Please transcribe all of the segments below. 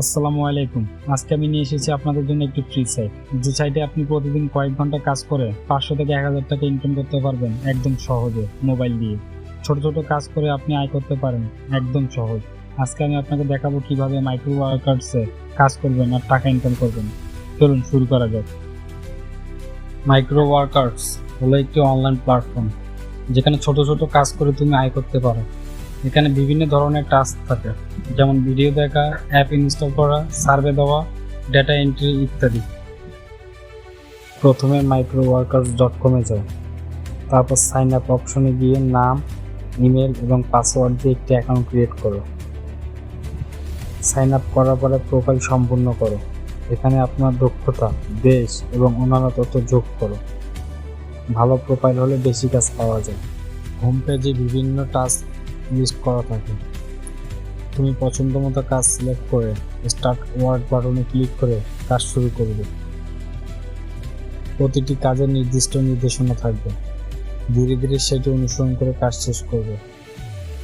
আসসালামু আলাইকুম। আজকে আমি নিয়ে এসেছি আপনাদের জন্য একটি ফ্রি সাইট যে সাইটে আপনি প্রতিদিন কয়েক ঘণ্টা কাজ করে পাঁচশো থেকে এক হাজার টাকা ইনকাম করতে পারবেন একদম সহজে মোবাইল দিয়ে। ছোট ছোট কাজ করে আপনি আয় করতে পারেন একদম সহজ। আজকে আমি আপনাকে দেখাবো কীভাবে মাইক্রো ওয়ার্কার্সে কাজ করবেন আর টাকা ইনকাম করবেন। চলুন শুরু করা যাক। মাইক্রো ওয়ার্কার্স হলো একটি অনলাইন প্ল্যাটফর্ম যেখানে ছোট ছোট কাজ করে তুমি আয় করতে পারো। এখানে বিভিন্ন ধরনের টাস্ক থাকে। যেমন ভিডিও দেখা অ্যাপ ইনস্টল করা সার্ভে দেওয়া ডেটা এন্ট্রি ইত্যাদি। প্রথমে মাইক্রো ওয়ার্কার্স ডট কমে যাও। তারপর সাইন আপ অপশনে গিয়ে নাম ইমেল এবং পাসওয়ার্ড দিয়ে একটি অ্যাকাউন্ট ক্রিয়েট করো। সাইন আপ করার পরে প্রোফাইল সম্পূর্ণ করো। এখানে আপনার দক্ষতা দেশ এবং অন্যান্য তথ্য যোগ করো। ভালো প্রোফাইল হলে বেশি কাজ পাওয়া যায়। হোম পেজে বিভিন্ন টাস্ক লিস্ট করা থাকে। তুমি পছন্দ মতো কাজ সিলেক্ট করে স্টার্ট ওয়ার্ক বাটনে ক্লিক করে কাজ শুরু করবে। প্রতিটি কাজের নির্দিষ্ট নির্দেশনা থাকবে। ধীরে ধীরে সেটি অনুসরণ করে কাজ শেষ করবে।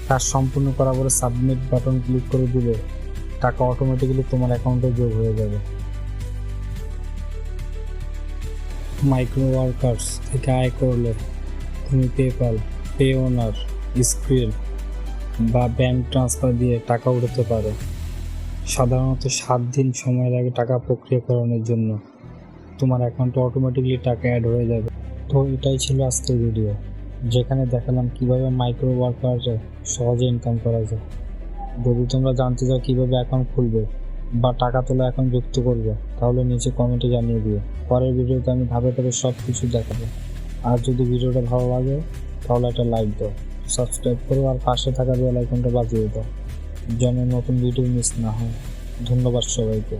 কাজ সম্পূর্ণ করার পরে সাবমিট বাটন ক্লিক করে দিলে টাকা অটোমেটিক্যালি তোমার অ্যাকাউন্টে যোগ হয়ে যাবে। মাইক্রো ওয়ার্কার্স থেকে আয় করলে তুমি পেপাল পে ওনার স্ক্রিল বা ব্যাংক ট্রান্সফার দিয়ে টাকা উঠাতে পারো। সাধারণত সাত দিন সময় লাগে টাকা প্রক্রিয়াকরণের জন্য। তোমার অ্যাকাউন্টে অটোমেটিকলি টাকা অ্যাড হয়ে যাবে। তো এটাই ছিল আজকের ভিডিও যেখানে দেখালাম কীভাবে মাইক্রো ওয়ার্কারে সহজে ইনকাম করা যায়। যদি তোমরা জানতে চাও কীভাবে অ্যাকাউন্ট খুলবে বা টাকা তোলা অ্যাকাউন্ট যুক্ত করবে, তাহলে নিচে কমেন্টে জানিয়ে দিও। পরের ভিডিওতে আমি ধাপে ধাপে সব কিছু দেখাবো। আর যদি ভিডিওটা ভালো লাগে, তাহলে একটা লাইক দাও। সাবস্ক্রাইব করো আর পাশে থাকা বেল আইকনটা বাজিয়ে দাও, যেন নতুন ভিডিও মিস না হয়। ধন্যবাদ সবাইকে।